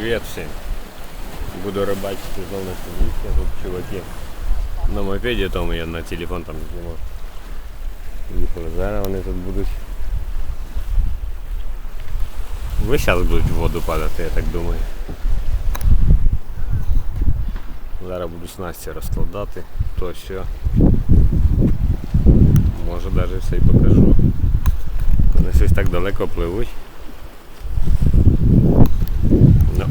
привіт всім. Буду рибачити знову на місце. Тут чуваки на мопеді, тому я на телефон там знімав. Зараз вони тут будуть. Ви зараз будуть в воду падати, я так думаю. Зараз буду снасті розкладати, то що. Може навіть все і покажу. Вони щось так далеко пливуть. Ну,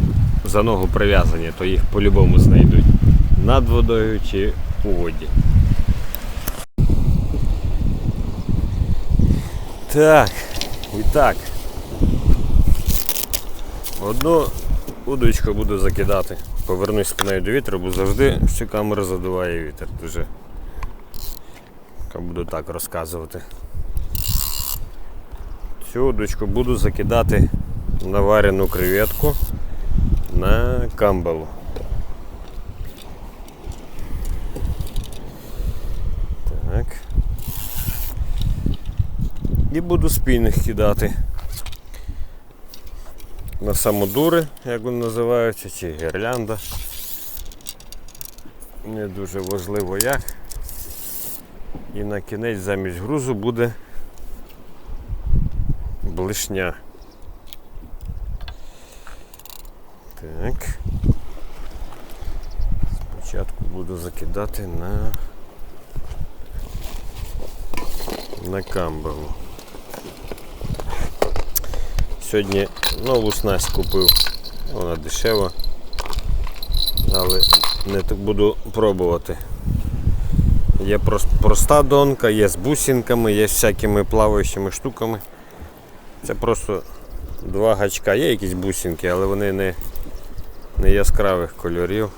за ногу прив'язані, то їх по-любому знайдуть. Над водою чи у воді. Так, і так. Одну удочку буду закидати. Повернусь спиною до вітру, бо завжди всю камеру задуває вітер. Дуже буду так розказувати. Цю удочку буду закидати на варену креветку на камбалу. Так. І буду спінних кидати. На самодури, як вони називаються, чи гірлянда. Не дуже важливо як. І на кінець замість грузу буде блишня. Так. Спочатку буду закидати на на камбалу. Сьогодні нову снасть купив, вона дешева, але не так буду пробувати. Є проста донка, є з бусинками, є з всякими плаваючими штуками. Це просто два гачка. Є якісь бусинки, але вони не, не яскравих кольорів.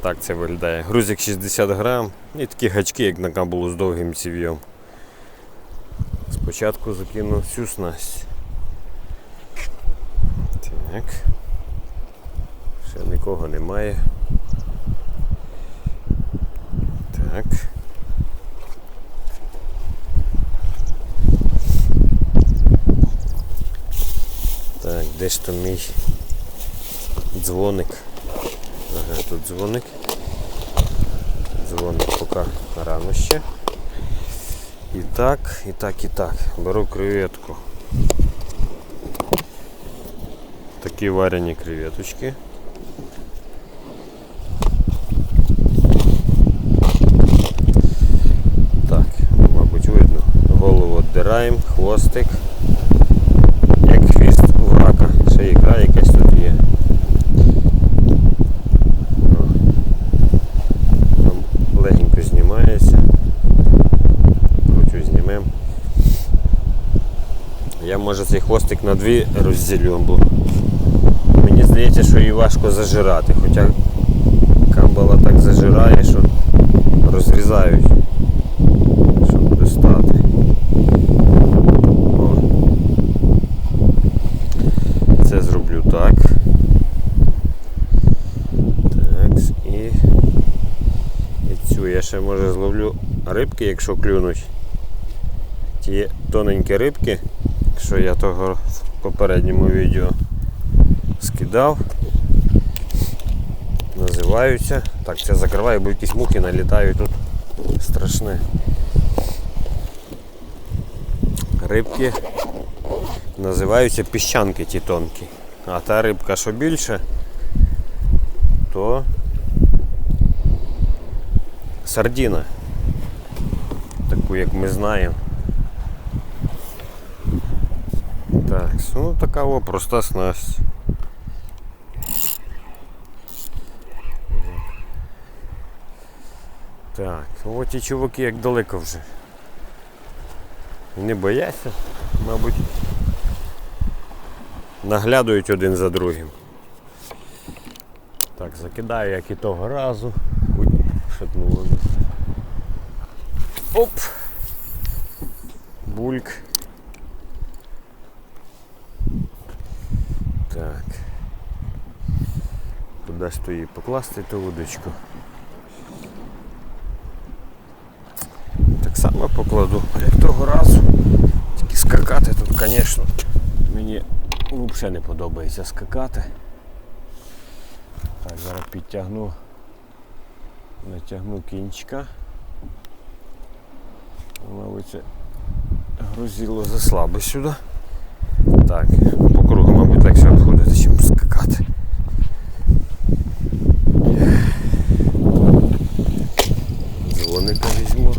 Так це виглядає. Грузик 60 грам і такі гачки, як на камбулу з довгим ців'єм. Спочатку закину всю снасть. Так. Ще нікого немає. Так. Так, де ж там мій дзвоник? Ага, тут дзвоник. Дзвоник поки рано ще. І так, і так, і так. Беру креветку. Такі варені креветочки. Так, мабуть, видно. Голову віддираємо, хвостик. Як хвіст у рака. Ще ікра якась тут є. О. Там легенько знімається. Кручу знімемо. Я може цей хвостик на дві розділю, бо мені здається, що її важко зажирати, хоча камбала так зажирає, що розрізають, щоб достати. О. Це зроблю так. Так, і, і цю я ще може зловлю рибки, якщо клюнуть. Ті тоненькі рибки, що я того в попередньому відео скидав. Називаються. Так, це закриваю, бо якісь мухи налітають тут страшне. Рибки називаються піщанки ті тонкі. А та рибка, що більше, то сардіна. Таку, як ми знаємо. Так, ну така о, проста снасть. Так, от ті чуваки як далеко вже. Не бояться, мабуть. Наглядують один за другим. Так, закидаю, як і того разу. Ой, шатнуло. Оп! Бульк. Так. Кудись то її покласти ту водичку. Так само покладу, як того разу. Тільки скакати тут, звісно, мені взагалі не подобається скакати. Так, зараз підтягну, натягну кінчика. Мабуть, грузило заслабо сюди. Так, по кругу, мабуть, легше обходити, ніж скакати. Дзвоника візьму.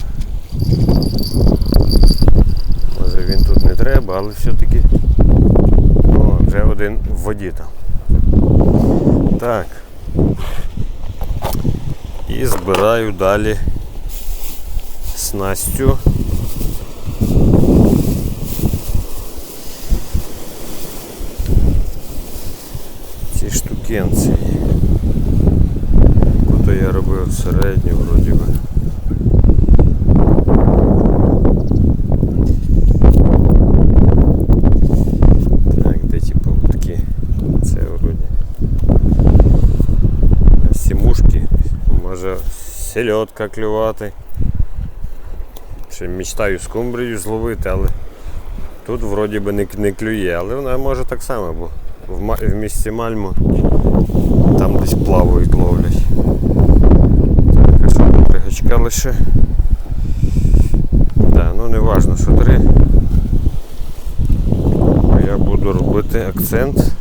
Може він тут не треба, але все-таки О, вже один в воді там. Так. І збираю далі снастю. Ці штукенці. Куди я робив середню вроді би. Так, де ті павутки? Це вроді. Сімушки. Може сельодка клювати. Ще мечтаю скумбрію зловити, але тут вроді би не, не клює, але вона може так само, бо в, в місті Мальму там десь плавають ловлять. Так, а що лише? Так, ну не важно, що три. Я буду робити акцент.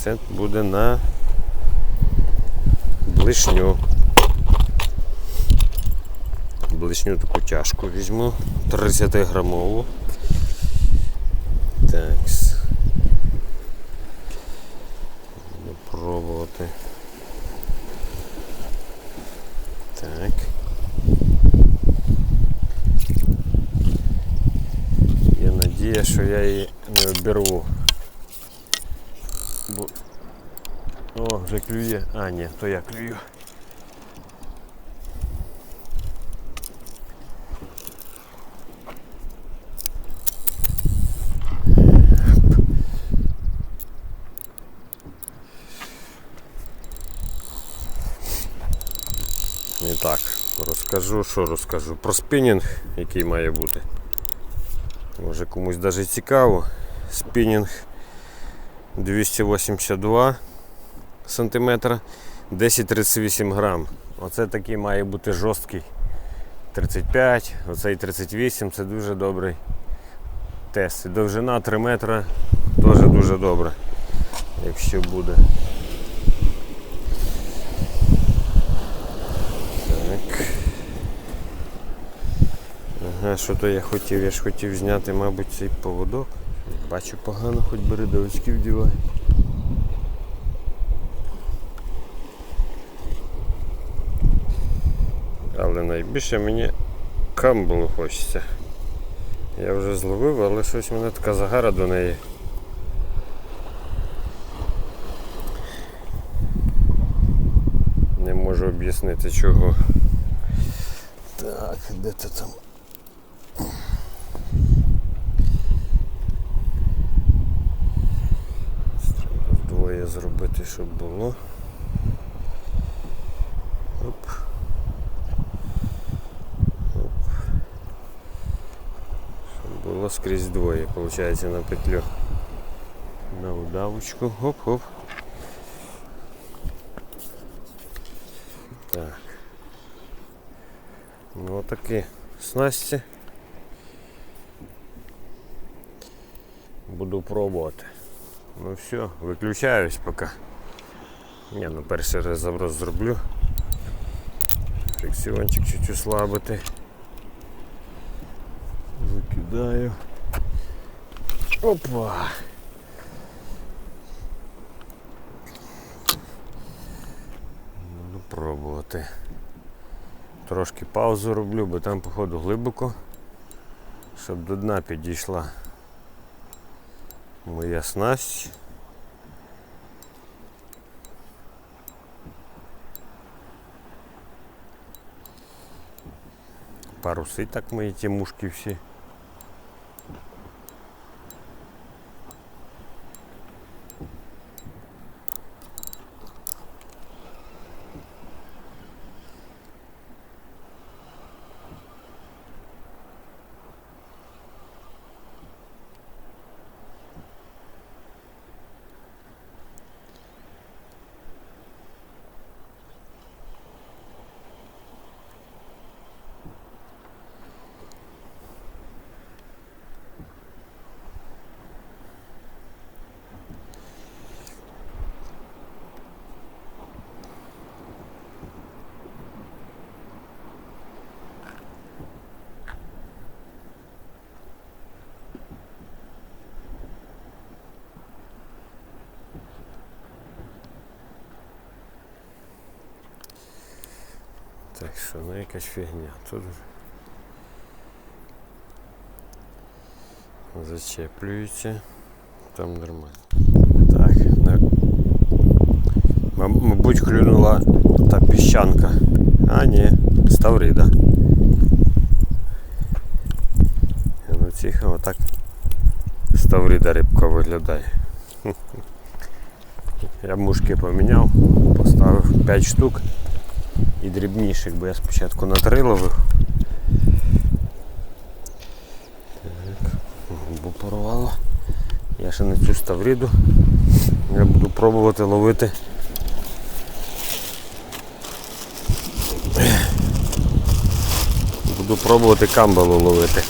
Акцент буде на блишню. Блишню таку тяжку візьму, 30 грамову. Так. Буду пробувати. Так. Є надія, що я її не обірву. Бо... О, вже клює. А, ні, то я клюю. І так, розкажу, що розкажу. Про спінінг, який має бути. Може комусь навіть цікаво. Спінінг 282 см, 10-38 грам. Оце такий має бути жорсткий 35, оцей 38 це дуже добрий тест. Довжина 3 метра теж дуже добре, якщо буде. Так. Ага, що то я хотів? Я ж хотів зняти, мабуть, цей поводок. Бачу погано, хоч бередовички вдівай. Але найбільше мені камбулу хочеться. Я вже зловив, але щось мене така загара до неї. Не можу об'яснити чого. Так, де ти там? Треба зробити, щоб було. Оп. Оп. Щоб було скрізь двоє, виходить, на петлю. На удавочку. Хоп-хоп. Так. Ну отакі снасті. Буду пробувати. Ну все, виключаюсь поки. Ні, ну перший раз заброс зроблю. Фрикціончик чуть ослабити. Викидаю. Опа! Буду пробувати. Трошки паузу роблю, бо там походу глибоко, щоб до дна підійшла моя снасть. Паруси так мої ті мушки всі. Так що, ну якась фігня. Тут зачеплюється. Там нормально. Так, на... М- мабуть, клюнула та піщанка. А, ні, ставрида. Ну тихо, отак ставрида рибка виглядає. Я мушки поміняв, поставив 5 штук І дрібніших, бо я спочатку на три ловив. Так, губу порвало. Я ще на цю ставриду. Я буду пробувати ловити. Буду пробувати камбалу ловити.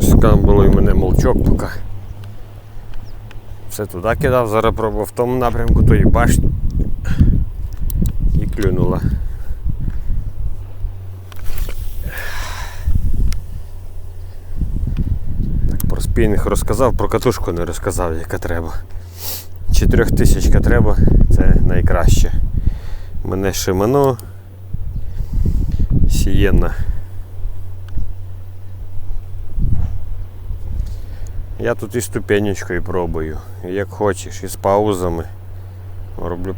З камбалою мене молчок поки. Все туди кидав, зараз пробував в тому напрямку, то і бач. І клюнула. Так, про спінінг розказав, про катушку не розказав, яка треба. Чотирьохтисячка треба, це найкраще. Мене Шимано, Сієнна. Я тут і ступенечкою пробую, як хочеш, і з паузами. Роблю.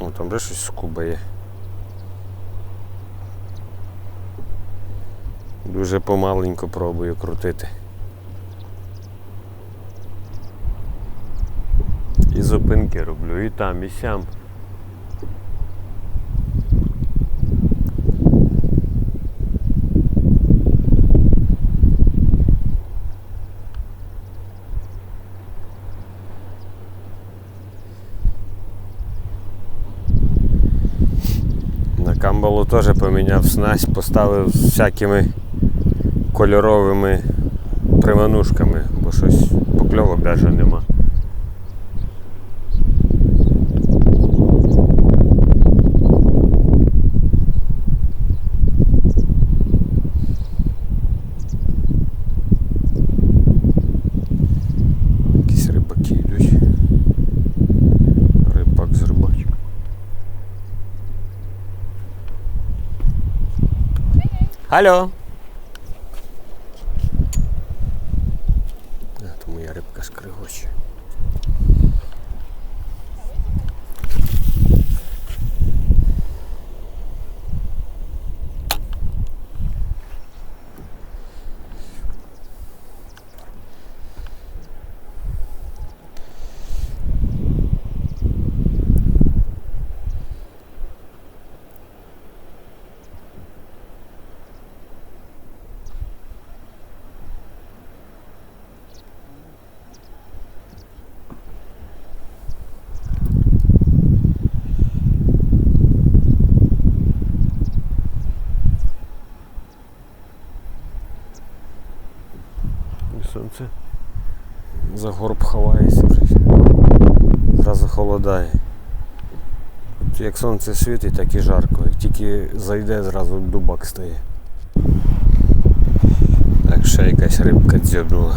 О, там де щось скубає. Дуже помаленько пробую крутити. І зупинки роблю, і там, і сям. На камбалу теж поміняв снасть, поставив всякими кольоровими приманушками, бо щось покльовок навіть нема. Hallo. Сонце за горб ховається вже. Зразу холодає. От як сонце світить, так і жарко. Як тільки зайде, зразу дубак стає. Так, ще якась рибка дзьобнула.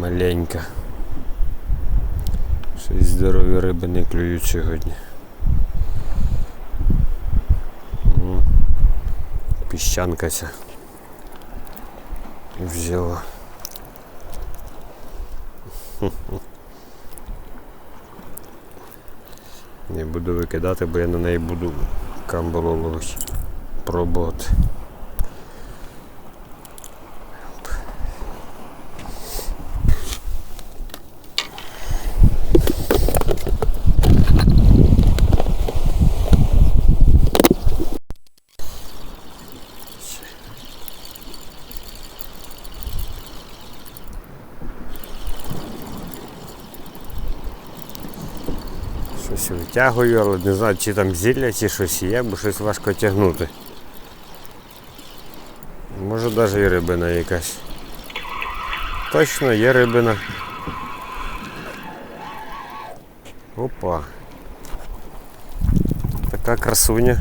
Маленька. Щось здорові риби не клюють сьогодні. Піщанка ця взяла. Не буду викидати, бо я на неї буду камбалу. Пробувати. Витягую, але не знаю, чи там зілля, чи щось є, бо щось важко тягнути. Може навіть і рибина якась. Точно є рибина. Опа. Така красуня.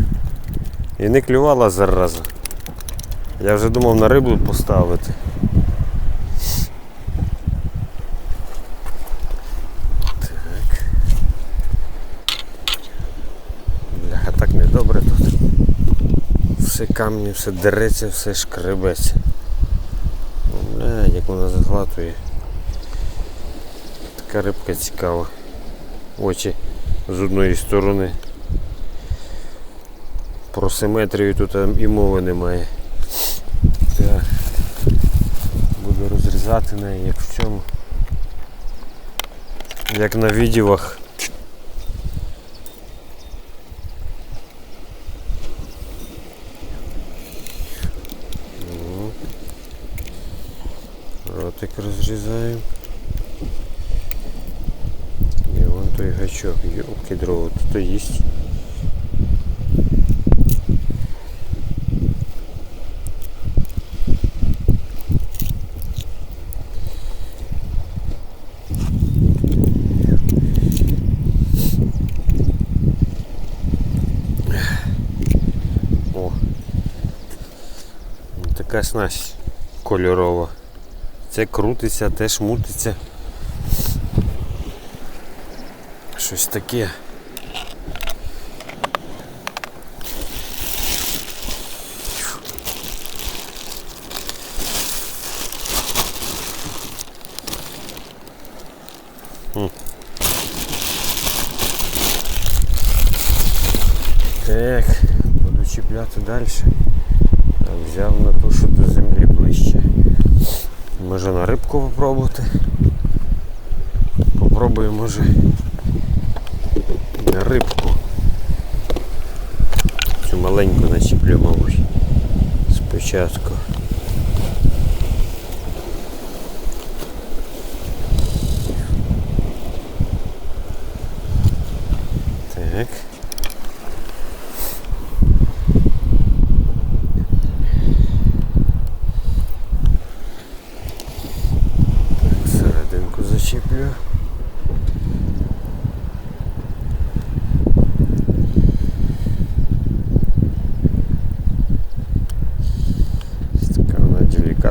І не клювала зараза. Я вже думав на рибу поставити. Так. Бляха, так недобре тут. Все камні, все дереться, все шкребеться. Ну, Бля, як вона захватує. Така рибка цікава. Очі з одної сторони. Про симетрію тут і мови немає. Так. Буду розрізати неї як в цьому. Як на відівах. І вон той гачок, йолки дрова, тут їсть. О. Така снасть кольорова. Це крутиться, теж мутиться. Щось таке. Так, буду чіпляти далі. Взяв на ту, що до землі ближче. Може на рибку попробувати. Попробую, може на рибку. Цю маленьку начіплю, мабуть. Спочатку.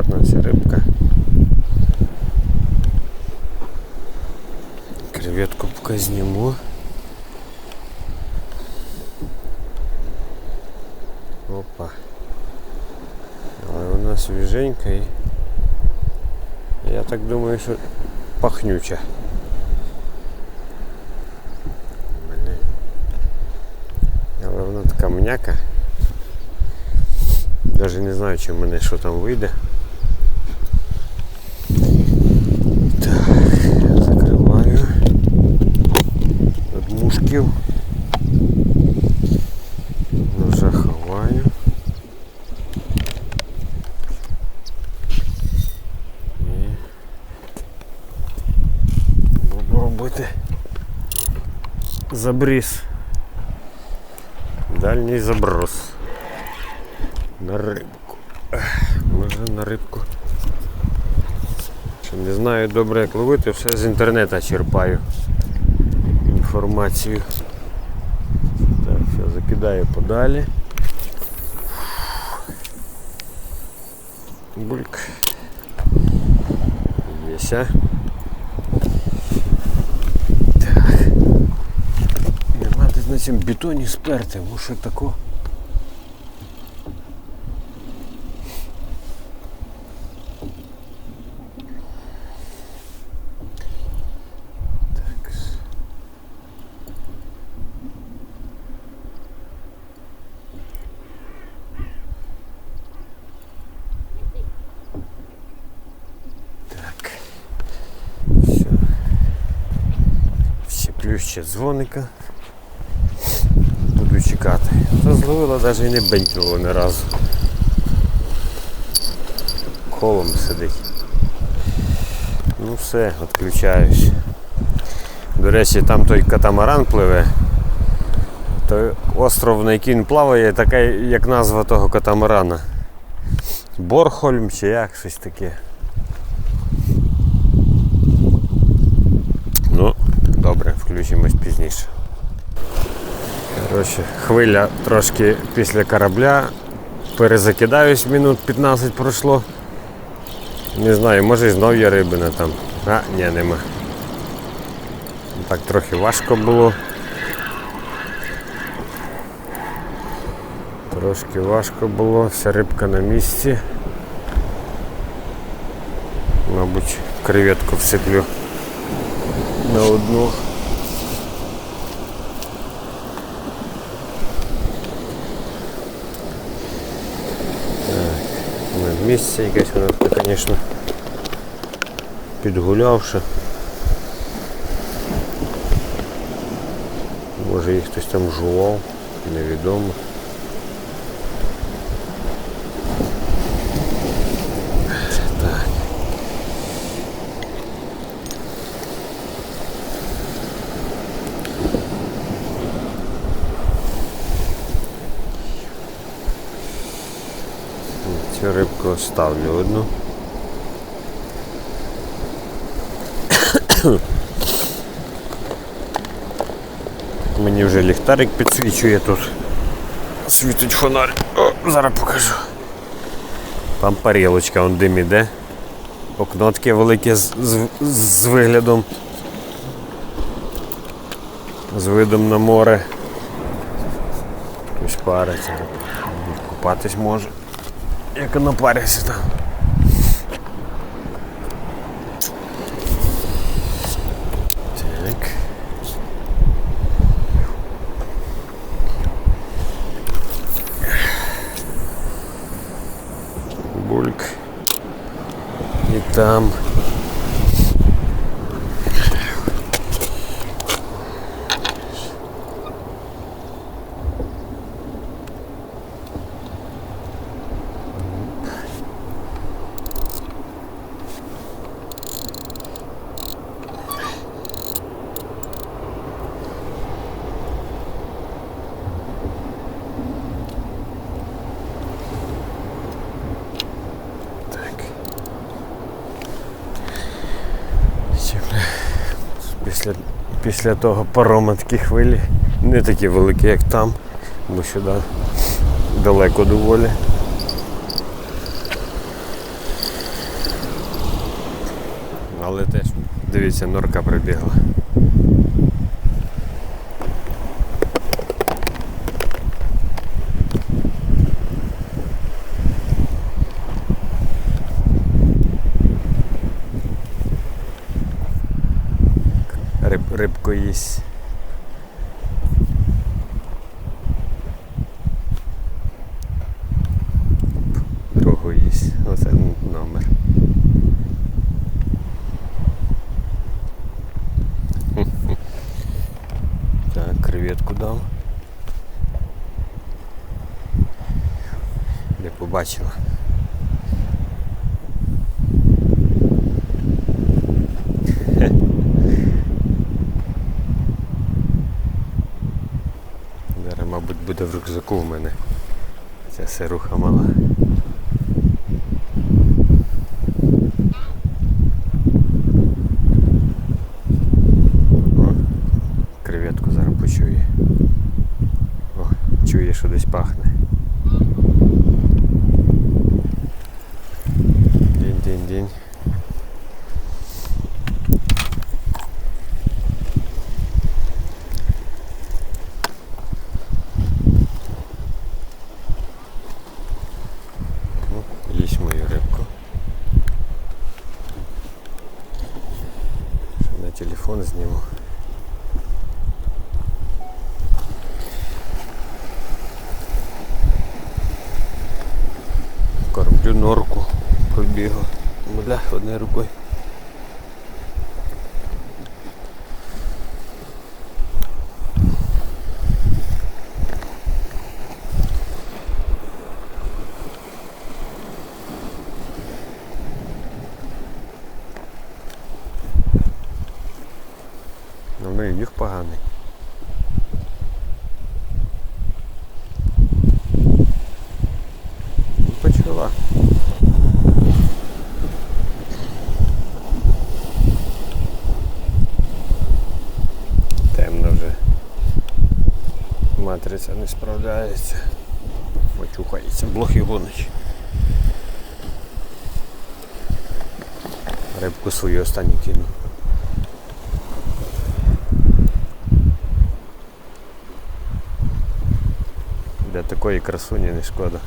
вона делікатна ця рибка. Креветку поки зніму. Опа. Але вона свіженька і я так думаю, що пахнюча. Блін. Але вона така м'яка. Навіть не знаю, чи в мене що там вийде. Від мушків. Ножа ховаю. І буду робити забріз. Дальній заброс. На рибку. Може на рибку. Не знаю добре як ловити, все з інтернету черпаю інформацію. Так, все, закидаю подалі. Бульк. Єся. Так. Нема десь на цьому бетоні сперти, може тако. Так. Так. Все. Щеплю ще дзвоника. Буду чекати. Та зловила навіть і не бенькнуло ні разу. Колом сидить. Ну все, відключаюсь. До речі, там той катамаран пливе. Той остров, на який він плаває, така як назва того катамарана. Борхольм чи як щось таке. Пізніше. Коротше, хвиля трошки після корабля. Перезакидаюсь, минут 15 пройшло. Не знаю, може і знов є рибина там. А, ні, нема. Так трохи важко було. Трошки важко було, вся рибка на місці. Мабуть, креветку всиплю на одну. На місці якесь воно, звісно, підгулявше. Може їх хтось там жував, невідомо. Так. Цю рибку оставлю одну. Мені вже ліхтарик підсвічує тут. Світить фонарь. О, зараз покажу. Там парілочка, он дим іде. Окно таке велике з, з, з виглядом. З видом на море. Хтось париться. Купатись може. Як воно париться там. Так. Бульк. І там. Після того парома такі хвилі не такі великі, як там, бо сюди далеко доволі. Але теж, дивіться, норка прибігла. Рибку їсть. Другу їсть. Оце номер. Так, креветку дав. Не побачила. Зараз, мабуть, буде в рюкзаку в мене. Ця сируха мала. О, креветку зараз почує. О, чує, що десь пахне. Дінь-дінь-дінь. Ну, їсть мою рибку. Ще на телефон зніму. Кормлю норку. Побігла. Бля, одною рукою. Ну, ну і їх поганий. Ну, Почала. Справляється. Почухається, блохи гонить. Рибку свою останню кину. Для такої красуні не шкода.